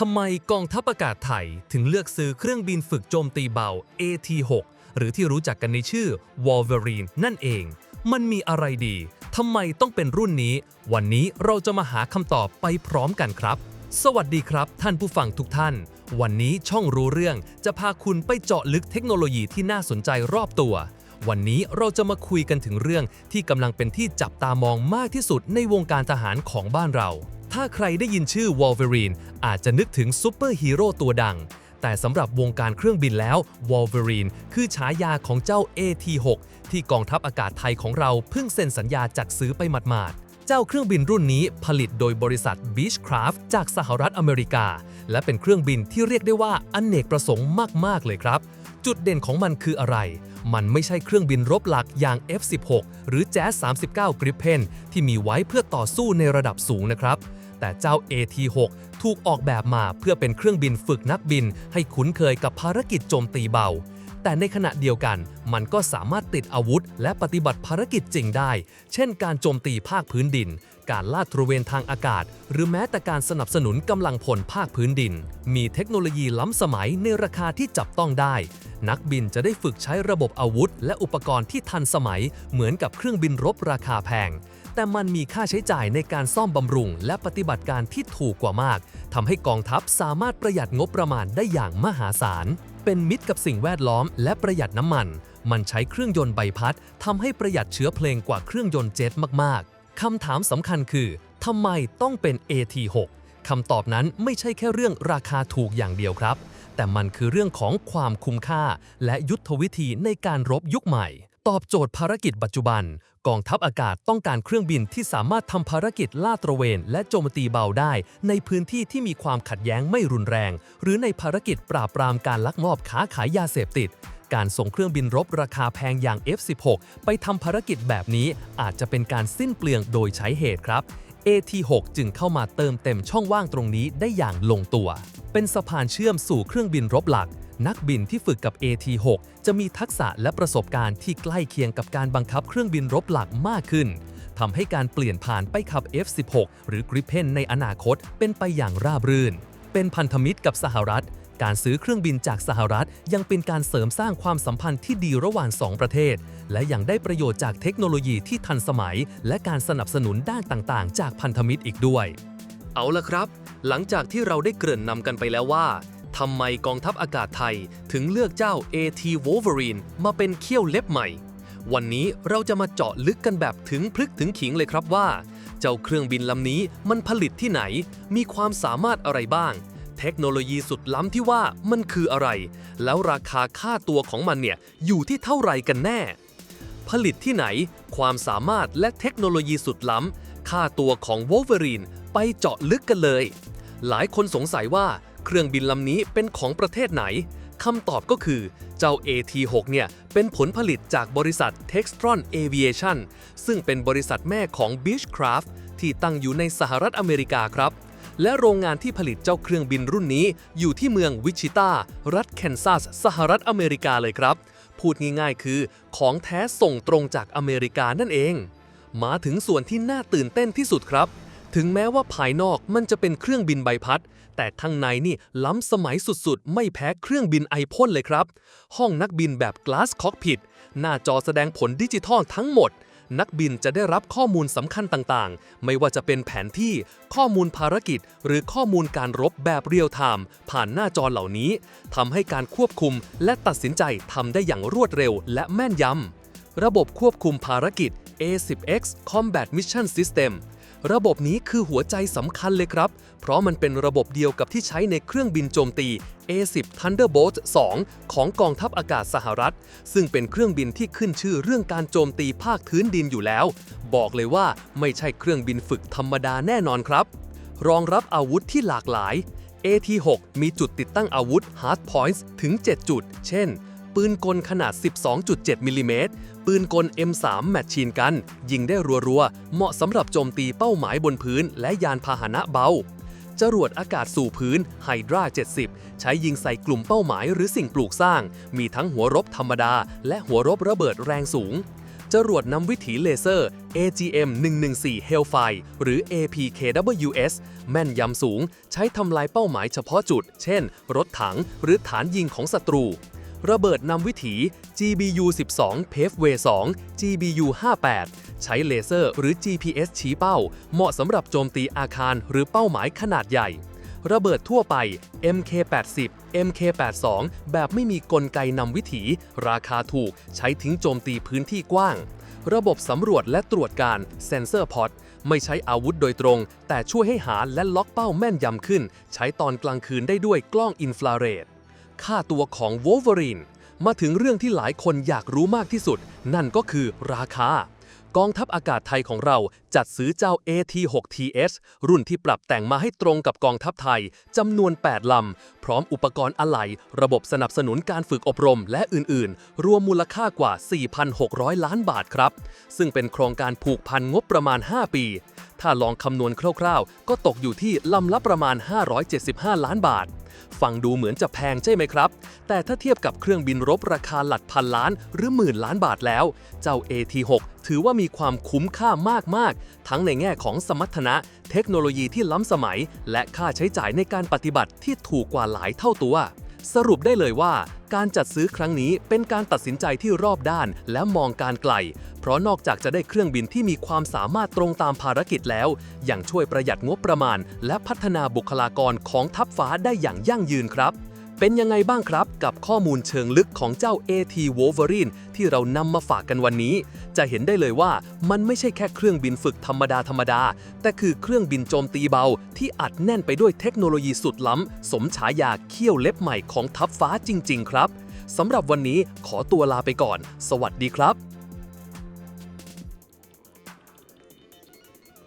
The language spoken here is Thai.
ทำไมกองทัพอากาศไทยถึงเลือกซื้อเครื่องบินฝึกโจมตีเบา AT6 หรือที่รู้จักกันในชื่อ Wolverine นั่นเอง มันมีอะไรดี ทำไมต้องเป็นรุ่นนี้ วันนี้เราจะมาหาคำตอบไปพร้อมกันครับ สวัสดีครับ ท่านผู้ฟังทุกท่าน วันนี้ช่องรู้เรื่องจะพาคุณไปเจาะลึกเทคโนโลยีที่น่าสนใจรอบตัว วันนี้เราจะมาคุยกันถึงเรื่องที่กำลังเป็นที่จับตามองมากที่สุดในวงการทหารของบ้านเราถ้าใครได้ยินชื่อ Wolverine อาจจะนึกถึงซูเปอร์ฮีโร่ตัวดัง แต่สำหรับวงการเครื่องบินแล้ว Wolverine คือฉายาของเจ้า AT6 ที่กองทัพอากาศไทยของเราเพิ่งเซ็นสัญญาจัดซื้อไปหมาดๆ เจ้าเครื่องบินรุ่นนี้ผลิตโดยบริษัท Beechcraft จากสหรัฐอเมริกา และเป็นเครื่องบินที่เรียกได้ว่าอนเนกประสงค์มากๆเลยครับจุดเด่นของมันคืออะไร มันไม่ใช่เครื่องบินรบหลักอย่าง F16 หรือ Jazz 39 Gripen ที่มีไว้เพื่อต่อสู้ในระดับสูงนะครับ แต่เจ้า AT6 ถูกออกแบบมาเพื่อเป็นเครื่องบินฝึกนักบิน ให้คุ้นเคยกับภารกิจโจมตีเบา แต่ในขณะเดียวกัน มันก็สามารถติดอาวุธ และปฏิบัติภารกิจจริงได้ เช่น การโจมตีภาคพื้นดิน การลาดตระเวนทางอากาศ หรือแม้แต่การสนับสนุนกำลังพลภาคพื้นดิน มีเทคโนโลยีล้ำสมัยในราคาที่จับต้องได้ นักบินจะได้ฝึกใช้ระบบอาวุธ และอุปกรณ์ที่ทันสมัย เหมือนกับเครื่องบินรบราคาแพง แต่มันมีค่าใช้จ่ายในการซ่อมบำรุง และปฏิบัติการที่ถูกกว่ามากทำให้กองทัพสามารถประหยัดงบประมาณได้อย่างมหาศาล เป็นมิตรกับสิ่งแวดล้อม และประหยัดน้ำมัน มันใช้เครื่องยนต์ใบพัดทำให้ประหยัดเชื้อเพลงกว่าเครื่องยนต์เจ็ตมากๆคำถามสำคัญคือทำไมต้องเป็น AT6 คำตอบนั้นไม่ใช่แค่เรื่องราคาถูกอย่างเดียวครับ แต่มันคือเรื่องของความคุ้มค่า และยุทธวิธีในการรบยุคใหม่ ตอบโจทย์ภารกิจปัจจุบัน กองทัพอากาศต้องการเครื่องบินที่สามารถทำภารกิจลาดตระเวน และโจมตีเบาได้ ในพื้นที่ที่มีความขัดแย้งไม่รุนแรง หรือในภารกิจปราบปรามการลักลอบค้าขายยาเสพติดการส่งเครื่องบินรบราคาแพงอย่าง F16 ไปทำภารกิจแบบนี้อาจจะเป็นการสิ้นเปลืองโดยใช้เหตุครับ AT6 จึงเข้ามาเติมเต็มช่องว่างตรงนี้ได้อย่างลงตัว เป็นสะพานเชื่อมสู่เครื่องบินรบหลัก นักบินที่ฝึกกับ AT6 จะมีทักษะและประสบการณ์ที่ใกล้เคียงกับการบังคับเครื่องบินรบหลักมากขึ้นทำให้การเปลี่ยนผ่านไปขับ F16 หรือ Gripen ในอนาคตเป็นไปอย่างราบรื่น เป็นพันธมิตรกับสหรัฐ การซื้อเครื่องบินจากสหรัฐ ยังเป็นการเสริมสร้างความสัมพันธ์ที่ดีระหว่าง 2 ประเทศ และยังได้ประโยชน์จากเทคโนโลยีที่ทันสมัย และการสนับสนุนด้านต่างๆ จากพันธมิตรอีกด้วย เอาละครับ หลังจากที่เราได้เกริ่นนำกันไปแล้วว่าทำไมกองทัพอากาศไทยถึงเลือกเจ้า AT Wolverine มาเป็นเขี้ยวเล็บใหม่ วันนี้เราจะมาเจาะลึกกันแบบถึงพลึกถึงขิงเลยครับว่า เจ้าเครื่องบินลำนี้มันผลิตที่ไหน มีความสามารถอะไรบ้าง เทคโนโลยีสุดล้ำที่ว่ามันคืออะไร แล้วราคาค่าตัวของมันเนี่ยอยู่ที่เท่าไหร่กันแน่ ผลิตที่ไหน ความสามารถและเทคโนโลยีสุดล้ำ ค่าตัวของ Wolverine ไปเจาะลึกกันเลย หลายคนสงสัยว่าเครื่องบินลำนี้เป็นของประเทศไหนคำตอบก็คือเจ้า AT6 เนี่ยเป็นผลผลิตจากบริษัท Textron Aviation ซึ่งเป็นบริษัทแม่ของ Beechcraft ที่ตั้งอยู่ในสหรัฐอเมริกาครับ และโรงงานที่ผลิตเจ้าเครื่องบินรุ่นนี้ อยู่ที่เมืองวิชิตา รัฐแคนซัส สหรัฐอเมริกาเลยครับ พูดง่ายๆคือ ของแท้ส่งตรงจากอเมริกานั่นเอง มาถึงส่วนที่น่าตื่นเต้นที่สุดครับ ถึงแม้ว่าภายนอกมันจะเป็นเครื่องบินใบพัด แต่ข้างในนี่ล้ำสมัยสุดๆ ไม่แพ้เครื่องบินไอพ่นเลยครับ ห้องนักบินแบบ Glass Cockpit หน้าจอแสดงผลดิจิทัลทั้งหมด นักบินจะได้รับข้อมูลสำคัญต่างๆ ไม่ว่าจะเป็นแผนที่ ข้อมูลภารกิจ หรือข้อมูลการรบแบบเรียลไทม์ผ่านหน้าจอเหล่านี้ทำให้การควบคุมและตัดสินใจทำได้อย่างรวดเร็วและแม่นยำระบบควบคุมภารกิจ A10X Combat Mission System ระบบนี้คือหัวใจสำคัญเลยครับ เพราะมันเป็นระบบเดียวกับที่ใช้ในเครื่องบินโจมตี A10 Thunderbolt 2 ของกองทัพอากาศสหรัฐ ซึ่งเป็นเครื่องบินที่ขึ้นชื่อเรื่องการโจมตีภาคพื้นดินอยู่แล้ว บอกเลยว่าไม่ใช่เครื่องบินฝึกธรรมดาแน่นอนครับ รองรับอาวุธที่หลากหลาย AT6 มีจุดติดตั้งอาวุธ Hard Points ถึง 7 จุด เช่น ปืนกลขนาด 12.7มิลลิเมตรปืนกล M3 แมชชีนกัน ยิงได้รัวๆ เหมาะสำหรับโจมตีเป้าหมายบนพื้นและยานพาหนะเบา จรวดอากาศสู่พื้น Hydra 70 ใช้ยิงใส่กลุ่มเป้าหมายหรือสิ่งปลูกสร้าง มีทั้งหัวรบธรรมดา และหัวรบระเบิดแรงสูงจจรวดนำวิถีเลเซอร์ AGM 114 Hellfire หรือ APKWS แม่นยำสูง ใช้ทำลายเป้าหมายเฉพาะจุด เช่น รถถังหรือฐานยิงของศัตรู ระเบิดนำวิถี GBU 12 Paveway 2 GBU 58 ใช้เลเซอร์หรือ GPS ชี้เป้า เหมาะสำหรับโจมตีอาคารหรือเป้าหมายขนาดใหญ่ ระเบิดทั่วไป MK80 MK82 แบบไม่มีกลไกนำวิถี ราคาถูกใช้ทิ้งโจมตีพื้นที่กว้าง ระบบสำรวจและตรวจการ Sensor Pod ไม่ใช้อาวุธโดยตรง แต่ช่วยให้หาและล็อกเป้าแม่นยำขึ้น ใช้ตอนกลางคืนได้ด้วยกล้องอินฟราเรด ค่าตัวของ Wolverine มาถึงเรื่องที่หลายคนอยากรู้มากที่สุด นั่นก็คือราคากองทัพอากาศไทยของเราจัดซื้อเจ้า AT6TS รุ่นที่ปรับแต่งมาให้ตรงกับกองทัพไทยจำนวน 8 ลำ พร้อมอุปกรณ์อะไหล่ ระบบสนับสนุนการฝึกอบรมและอื่น ๆ รวมมูลค่ากว่า 4,600 ล้านบาทครับ ซึ่งเป็นโครงการผูกพันงบประมาณ 5 ปี ถ้าลองคำนวณคร่าวๆ ก็ตกอยู่ที่ลำละประมาณ 575 ล้านบาท ฟังดูเหมือนจะแพงใช่ไหมครับ แต่ถ้าเทียบกับเครื่องบินรบราคาหลักพันล้านหรือหมื่นล้านบาทแล้ว เจ้า AT6 ถือว่ามีความคุ้มค่ามากๆ ทั้งในแง่ของสมรรถนะ เทคโนโลยีที่ล้ำสมัย และค่าใช้จ่ายในการปฏิบัติที่ถูกกว่าหลายเท่าตัว สรุปได้เลยว่า การจัดซื้อครั้งนี้เป็นการตัดสินใจที่รอบด้านและมองการไกล เพราะนอกจากจะได้เครื่องบินที่มีความสามารถตรงตามภารกิจแล้ว ยังช่วยประหยัดงบประมาณ และพัฒนาบุคลากรของทัพฟ้าได้อย่างยั่งยืนครับ เป็นยังไงบ้างครับ กับข้อมูลเชิงลึกของเจ้า AT Wolverine ที่เรานำมาฝากกันวันนี้ จะเห็นได้เลยว่ามันไม่ใช่แค่เครื่องบินฝึกธรรมดาธรรมดา แต่คือเครื่องบินโจมตีเบา ที่อัดแน่นไปด้วยเทคโนโลยีสุดล้ำ สมฉายาเขี้ยวเล็บใหม่ของทัพฟ้าจริง ๆ ครับสำหรับวันนี้ขอตัวลาไปก่อน สวัสดีครับ